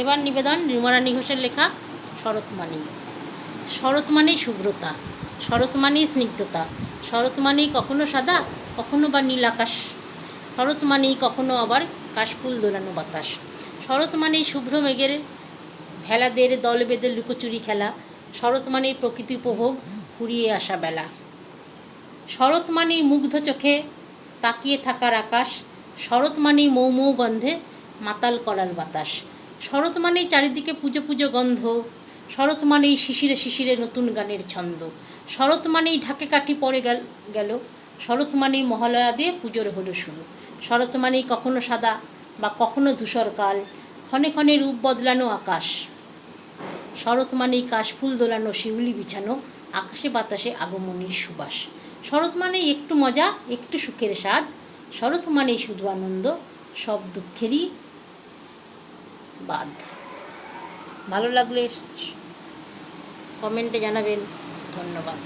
এবার নিবেদন রিমারানী ঘোষের লেখা শরৎ মানি শরৎ মানেই শুভ্রতা শরৎ মানেই স্নিগ্ধতা শরৎ মানেই কখনো সাদা, কখনো বা নীল আকাশ। শরৎ মানেই কখনো আবার কাশফুল দোলানো বাতাস। শরৎ মানেই শুভ্র মেঘের ভেলাদের দল বেঁধে লুকোচুরি খেলা। শরৎ মানেই প্রকৃতি উপভোগ ফুরিয়ে আসা বেলা। শরৎ মানেই মুগ্ধ চোখে তাকিয়ে থাকার আকাশ। শরৎ মানেই মৌ মৌ গন্ধে মাতাল করার বাতাস। শরৎ মানেই চারিদিকে পুজো পুজো গন্ধ, শরৎ মানেই শিশিরে শিশিরে নতুন গানের ছন্দ, শরৎ মানেই ঢাকে কাঠি পড়ে গেল গেল, শরৎ মানেই মহালয়া দিয়ে পুজোর হলো শুরু, শরৎ মানেই কখনো সাদা বা কখনো ধূসর কাল, ক্ষণে ক্ষণে রূপ বদলানো আকাশ, শরৎ মানেই কাশফুল দোলানো শিউলি বিছানো, আকাশে বাতাসে আগমনীর সুবাস, শরৎ মানেই একটু মজা, একটু সুখের স্বাদ, শরৎ মানেই শুধু আনন্দ, সব দুঃখেরই বাদ। ভালো লাগলে কমেন্টে জানাবেন। ধন্যবাদ।